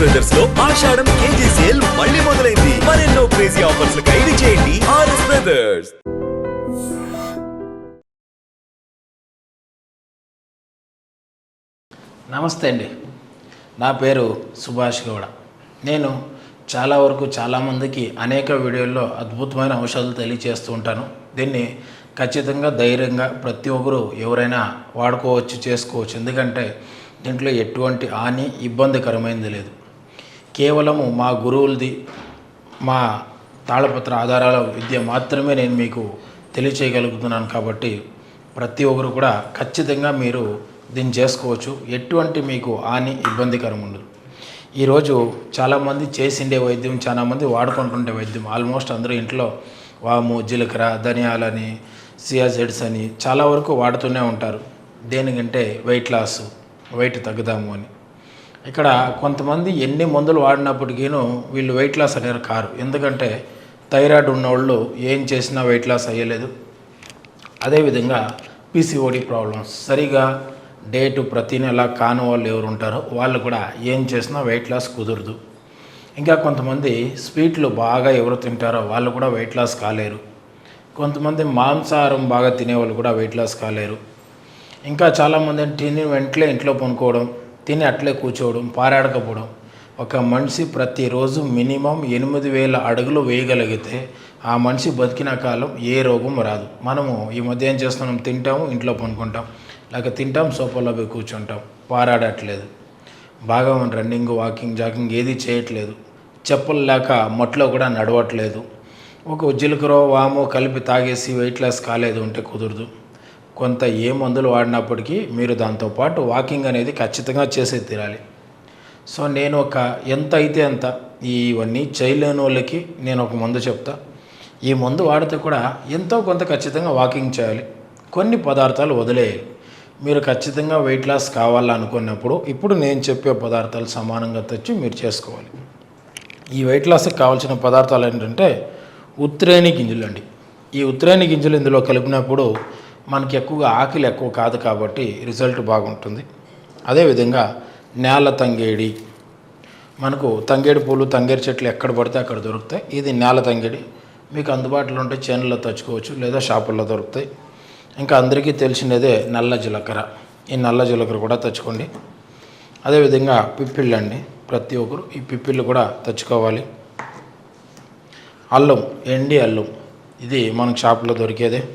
బ్రదర్స్లో ఆషాఢం KG sale మళ్ళీ మొదలైంది. మరెన్నో క్రేజీ ఆఫర్స్ ఖైదీ చేయండి ఆర్ఎస్ బ్రదర్స్ నమస్తే అండి. నా పేరు సుభాష్ గౌడ. నేను చాలా వరకు చాలామందికి అనేక వీడియోల్లో అద్భుతమైన ఔషధాలు తెలియచేస్తూ ఉంటాను. దీన్ని ఖచ్చితంగా ధైర్యంగా ప్రతి ఒక్కరు ఎవరైనా వాడుకోవచ్చు చేసుకోవచ్చు. ఎందుకంటే దీంట్లో ఎటువంటి హాని ఇబ్బందికరమైనది లేదు. కేవలము మా గురువులది మా తాళపత్ర ఆధారాల విద్య మాత్రమే నేను మీకు తెలియచేయగలుగుతున్నాను కాబట్టి ప్రతి ఒక్కరు కూడా ఖచ్చితంగా మీరు దీన్ని చేసుకోవచ్చు. ఎటువంటి మీకు హాని ఇబ్బందికరం ఉండదు. ఈరోజు చాలామంది చేసిండే వైద్యం చాలామంది వాడుకుంటుండే వైద్యం. ఆల్మోస్ట్ అందరూ ఇంట్లో వాము జీలకర్ర ధనియాలని సియాజెడ్స్ అని చాలా వరకు వాడుతూనే ఉంటారు. దేనికంటే వెయిట్ లాస్ వెయిట్ తగ్గుదాము అని. ఇక్కడ కొంతమంది ఎన్ని మందులు వాడినప్పటికీను వీళ్ళు వెయిట్ లాస్ అనేరు కారు. ఎందుకంటే థైరాయిడ్ ఉన్నవాళ్ళు ఏం చేసినా వెయిట్ లాస్ అయ్యలేదు. అదేవిధంగా పీసీఓడి ప్రాబ్లమ్స్ సరిగా డేటు ప్రతి నెల కాని వాళ్ళు ఎవరు ఉంటారో వాళ్ళు కూడా ఏం చేసినా వెయిట్ లాస్ కుదరదు. ఇంకా కొంతమంది స్వీట్లు బాగా ఎవరు తింటారో వాళ్ళు కూడా వెయిట్ లాస్ కాలేరు. కొంతమంది మాంసాహారం బాగా తినేవాళ్ళు కూడా వెయిట్ లాస్ కాలేరు. ఇంకా చాలామంది తిని వెంటనే ఇంట్లో పనుకోవడం తిని అట్లే కూర్చోవడం పారాడకపోవడం. ఒక మనిషి ప్రతిరోజు మినిమం ఎనిమిది వేల అడుగులు వేయగలిగితే ఆ మనిషి బతికిన కాలం ఏ రోగం రాదు. మనము ఈ మధ్య ఏం చేస్తున్నాం? తింటాము ఇంట్లో పనుకుంటాం. లేక తింటాం సోఫాలో పోయి కూర్చుంటాం. పారాడట్లేదు. బాగా రన్నింగ్ వాకింగ్ జాకింగ్ ఏది చేయట్లేదు. చెప్పులు లేక మట్లో కూడా నడవట్లేదు. ఒక జీలకర్ర వాము కలిపి తాగేసి వెయిట్ లాస్ కాలేదు ఉంటే కుదరదు. కొంత ఏ మందులు వాడినప్పటికీ మీరు దాంతోపాటు వాకింగ్ అనేది ఖచ్చితంగా చేసే తీరాలి. సో నేను ఒక ఎంత అయితే అంత ఇవన్నీ చేయలేని వాళ్ళకి నేను ఒక మందు చెప్తా. ఈ మందు వాడితే కూడా ఎంతో కొంత ఖచ్చితంగా వాకింగ్ చేయాలి. కొన్ని పదార్థాలు వదిలేయాలి. మీరు ఖచ్చితంగా వెయిట్ లాస్ కావాలనుకున్నప్పుడు ఇప్పుడు నేను చెప్పే పదార్థాలు సమానంగా తెచ్చి మీరు చేసుకోవాలి. ఈ వెయిట్ లాస్కి కావాల్సిన పదార్థాలు ఏంటంటే ఉత్రేణి గింజలు అండి ఈ ఉత్రేణి గింజలు ఇందులో కలిపినప్పుడు మనకి ఎక్కువగా ఆకలి ఎక్కువ కాదు కాబట్టి రిజల్ట్ బాగుంటుంది. అదేవిధంగా నేల తంగేడి మనకు తంగేడి పూలు తంగేడి చెట్లు ఎక్కడ పడితే అక్కడ దొరుకుతాయి. ఇది నేల తంగేడి. మీకు అందుబాటులో ఉంటే చేనులో తెచ్చుకోవచ్చు లేదా షాపుల్లో దొరుకుతాయి. ఇంకా అందరికీ తెలిసినదే నల్ల జీలకర్ర. ఈ నల్ల జీలకర్ర కూడా తెచ్చుకోండి. అదేవిధంగా పిప్పిళ్ళు అండి ప్రతి ఒక్కరు ఈ పిప్పిళ్ళు కూడా తెచ్చుకోవాలి. అల్లం ఎండి అల్లం. ఇది మనకు షాపులో దొరికేదే.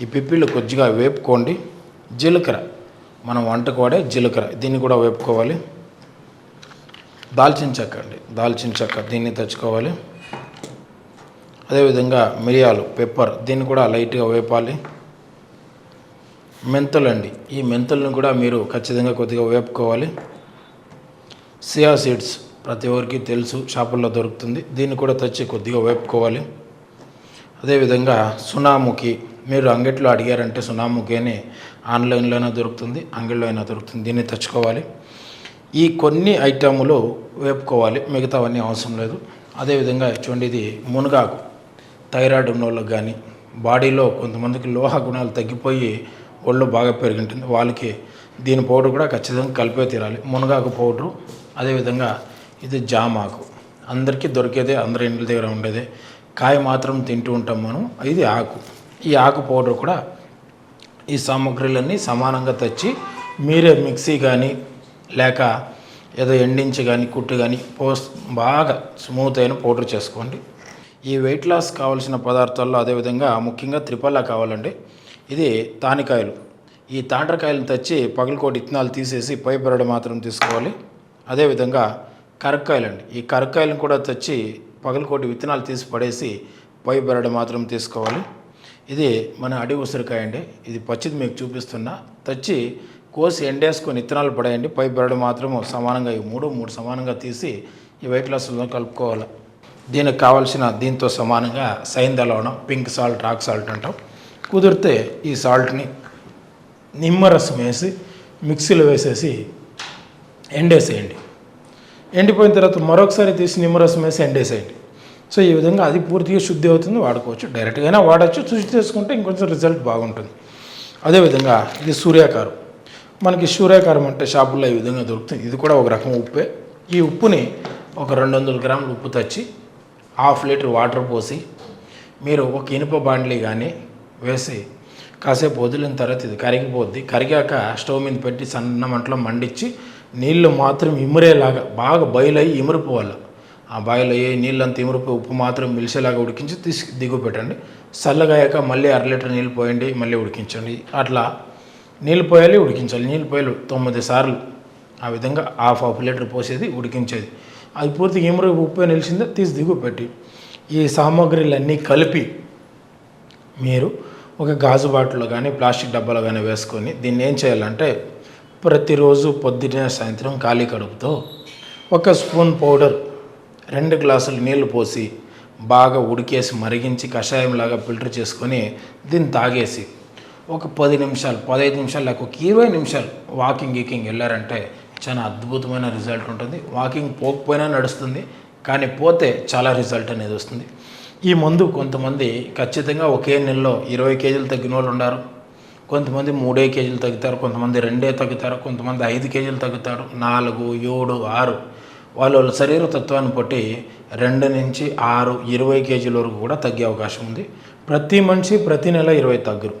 ఈ పిప్పిళ్ళు కొద్దిగా వేపుకోండి. జీలకర్ర. మనం వంటకు వాడే జీలకర్ర. దీన్ని కూడా వేపుకోవాలి. దాల్చిన చెక్క అండి. దాల్చిన చెక్క దీన్ని తెచ్చుకోవాలి. అదేవిధంగా మిరియాలు పెప్పర్ దీన్ని కూడా లైట్గా వేపాలి. మెంతులండి ఈ మెంతులను కూడా మీరు ఖచ్చితంగా కొద్దిగా వేపుకోవాలి. సియా సీడ్స్ ప్రతి ఒక్కరికి తెలుసు షాపుల్లో దొరుకుతుంది. దీన్ని కూడా తెచ్చి కొద్దిగా వేపుకోవాలి. అదేవిధంగా సునాముఖి మీరు అంగట్లో అడిగారంటే సునాముఖి ఆన్లైన్లోనే దొరుకుతుంది అంగడిలో అయినా దొరుకుతుంది. దీన్ని తెచ్చుకోవాలి. ఈ కొన్ని ఐటములు వేపుకోవాలి. మిగతావన్నీ అవసరం లేదు. అదేవిధంగా చూడండి ఇది మునగాకు. థైరాయిడ్ ఉన్న వాళ్ళకి కానీ బాడీలో కొంతమందికి లోహ గుణాలు తగ్గిపోయి ఒళ్ళు బాగా పెరిగింటుంది. వాళ్ళకి దీని పౌడర్ కూడా ఖచ్చితంగా కలిపే తీరాలి. మునగాకు పౌడరు అదేవిధంగా ఇది జామాకు. అందరికీ దొరికేదే అందరి ఇంటి దగ్గర ఉండేదే. కాయ మాత్రం తింటూ ఉంటాం మనం. ఇది ఆకు. ఈ ఆకు పౌడర్ కూడా ఈ సామాగ్రిలన్నీ సమానంగా తెచ్చి మీరే మిక్సీ కానీ లేక ఏదో ఎండించి కానీ కుట్టు కానీ పోస్ బాగా స్మూత్ అయిన పౌడర్ చేసుకోండి. ఈ వెయిట్ లాస్ కావాల్సిన పదార్థాల్లో అదేవిధంగా ముఖ్యంగా త్రిపల్లా కావాలండి. ఇది తానికాయలు. ఈ తాండ్రకాయలను తెచ్చి పగలకోటి ఇత్తనాలు తీసేసి పై బెరడు మాత్రం తీసుకోవాలి. అదేవిధంగా కరక్కాయలండి. ఈ కరక్కాయలను కూడా తెచ్చి పగలకోటి విత్తనాలు తీసి పడేసి పై బెరడు మాత్రం తీసుకోవాలి. ఇది మన అడి ఉసిరికాయ అండి. ఇది పచ్చిది మీకు చూపిస్తున్నా. తెచ్చి కోసి ఎండేసుకొని ఇత్తనాలు పడేయండి. పై బెరడు మాత్రము సమానంగా ఈ మూడు మూడు సమానంగా తీసి ఈ వైట్ లాస్లో కలుపుకోవాలి. దీనికి కావాల్సిన దీంతో సమానంగా సైందలవనం పింక్ సాల్ట్ రాక్ సాల్ట్ అంటాం. కుదిరితే ఈ సాల్ట్ని నిమ్మరసం వేసి మిక్సీలో వేసేసి ఎండేసేయండి. ఎండిపోయిన తర్వాత మరొకసారి తీసి నిమ్మరసం వేసి ఎండేసేయండి. సో ఈ విధంగా అది పూర్తిగా శుద్ధి అవుతుంది వాడుకోవచ్చు. డైరెక్ట్గానే వాడచ్చు. శుద్ధి చేసుకుంటే ఇంకొంచెం రిజల్ట్ బాగుంటుంది. అదేవిధంగా ఇది సూర్యాకారం. మనకి సూర్యాకారం అంటే షాపుల్లో ఈ విధంగా దొరుకుతుంది. ఇది కూడా ఒక రకం ఉప్పే. ఈ ఉప్పుని ఒక రెండు వందల గ్రాములు ఉప్పు తెచ్చి హాఫ్ లీటర్ వాటర్ పోసి మీరు ఒక ఇనుప బాండ్లీ కానీ వేసి కాసేపు వదిలిన తర్వాత ఇది కరిగిపోద్ది. కరిగాక స్టవ్ మీద పెట్టి సన్న మంటలో మండించి నీళ్ళు మాత్రం ఇమురేలాగా బాగా బయలు అయ్యి ఇమురిపోవాలి ఆ బాయిలో అయ్యి నీళ్ళంతా ఇమురుపు ఉప్పు మాత్రం మిలిసేలాగా ఉడికించి తీసి దిగు పెట్టండి. చల్లగాయాక మళ్ళీ అర లీటర్ నీళ్ళు పోయండి మళ్ళీ ఉడికించండి. అట్లా నీళ్ళు పోయాలి ఉడికించాలి. నీళ్ళు పోయాలి తొమ్మిది సార్లు. ఆ విధంగా హాఫ్ హాఫ్ లీటర్ పోసేది ఉడికించేది. అది పూర్తిగా ఇమురు ఉప్పు నిలిచిందో తీసి దిగు పెట్టి ఈ సామాగ్రిలన్నీ కలిపి మీరు ఒక గాజు బాటిల్లో కానీ ప్లాస్టిక్ డబ్బాలో కానీ వేసుకొని దీన్ని ఏం చేయాలంటే ప్రతిరోజు పొద్దున సాయంత్రం ఖాళీ కడుపుతో ఒక స్పూన్ పౌడర్ రెండు గ్లాసులు నీళ్ళు పోసి బాగా ఉడికేసి మరిగించి కషాయంలాగా ఫిల్టర్ చేసుకొని దీన్ని తాగేసి ఒక పది నిమిషాలు పదహైదు నిమిషాలు లేక ఒక ఇరవై నిమిషాలు వాకింగ్ గీకింగ్ వెళ్ళారంటే చాలా అద్భుతమైన రిజల్ట్ ఉంటుంది. వాకింగ్ పోకపోయినా నడుస్తుంది కానీ పోతే చాలా రిజల్ట్ అనేది వస్తుంది. ఈ మందు కొంతమంది ఖచ్చితంగా ఒకే నెలలో ఇరవై కేజీలు తగ్గిన వాళ్ళు ఉన్నారు కొంతమంది మూడే కేజీలు తగ్గుతారు కొంతమంది రెండే తగ్గుతారు కొంతమంది ఐదు కేజీలు తగ్గుతారు. నాలుగు ఏడు ఆరు వాళ్ళ వాళ్ళ శరీర తత్వాన్ని బట్టి రెండు నుంచి ఆరు ఇరవై కేజీల వరకు కూడా తగ్గే అవకాశం ఉంది. ప్రతి మనిషి ప్రతి నెల ఇరవై తగ్గరు.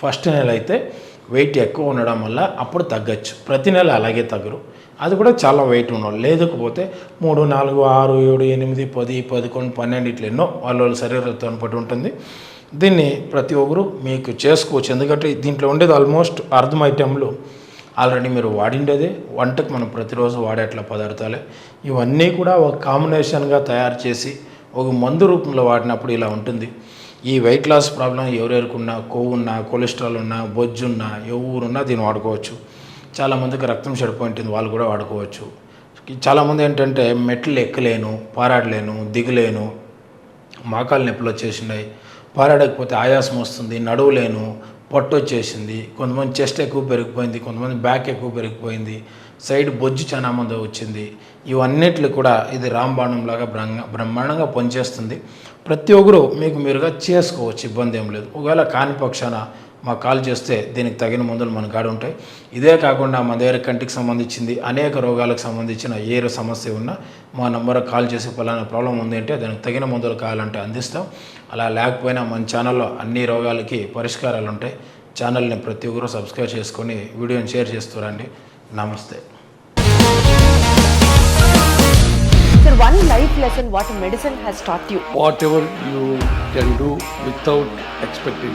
ఫస్ట్ నెల అయితే వెయిట్ ఎక్కువ ఉండడం వల్ల అప్పుడు తగ్గచ్చు. ప్రతి నెల అలాగే తగ్గరు. అది కూడా చాలా వెయిట్ ఉండాలి లేకపోతే మూడు నాలుగు ఆరు ఏడు ఎనిమిది పది పదకొండు పన్నెండు ఇట్లా ఎన్నో వాళ్ళ వాళ్ళ శరీరత్వాన్ని పట్టి ఉంటుంది. దీన్ని ప్రతి ఒక్కరు మీకు చేసుకోవచ్చు. ఎందుకంటే దీంట్లో ఉండేది ఆల్మోస్ట్ అర్థం ఐటెంలు ఆల్రెడీ మీరు వాడిండేది. వంటకు మనం ప్రతిరోజు వాడేట్ల పదార్థాలే. ఇవన్నీ కూడా ఒక కాంబినేషన్గా తయారు చేసి ఒక మందు రూపంలో వాడినప్పుడు ఇలా ఉంటుంది. ఈ వెయిట్ లాస్ ప్రాబ్లం ఎవరెవరికున్నా కొవ్వు ఉన్నా కొలెస్ట్రాల్ ఉన్నా బొజ్జు ఉన్నా ఎవరున్నా దీన్ని వాడుకోవచ్చు. చాలామందికి రక్తం చెడిపోయింటుంది వాళ్ళు కూడా వాడుకోవచ్చు. చాలామంది ఏంటంటే మెట్లు ఎక్కలేను పారాడలేను దిగులేను మోకాలు నొప్పులు వచ్చేసినాయి. పారాడకపోతే ఆయాసం వస్తుంది నడువులేను పొట్టు వచ్చేసింది. కొంతమంది చెస్ట్ ఎక్కువ పెరిగిపోయింది కొంతమంది బ్యాక్ ఎక్కువ పెరిగిపోయింది సైడ్ బొజ్జు చాలా మంది వచ్చింది. ఇవన్నిట్లు కూడా ఇది రాంబాణం లాగా బ్రహ్మ బ్రహ్మాండంగా పనిచేస్తుంది. ప్రతి ఒక్కరు మీకు మీరుగా చేసుకోవచ్చు ఇబ్బంది ఏం లేదు. ఒకవేళ కాని పక్షాన మాకు కాల్ చేస్తే దీనికి తగిన మందులు మన కాడ ఉంటాయి. ఇదే కాకుండా మన దగ్గర కంటికి సంబంధించింది అనేక రోగాలకు సంబంధించిన ఏ సమస్య ఉన్నా మా నంబర్కి కాల్ చేసి పలానా ప్రాబ్లం ఉంది అంటే దానికి తగిన మందులు కావాలంటే అందిస్తాం. అలా లేకపోయినా మన ఛానల్లో అన్ని రోగాలకి పరిష్కారాలు ఉంటాయి ఛానల్ని ప్రతి ఒక్కరూ సబ్స్క్రైబ్ చేసుకొని వీడియోని షేర్ చేస్తురండి నమస్తే Sir, one life lesson what medicine has taught you. whatever you can do without expecting.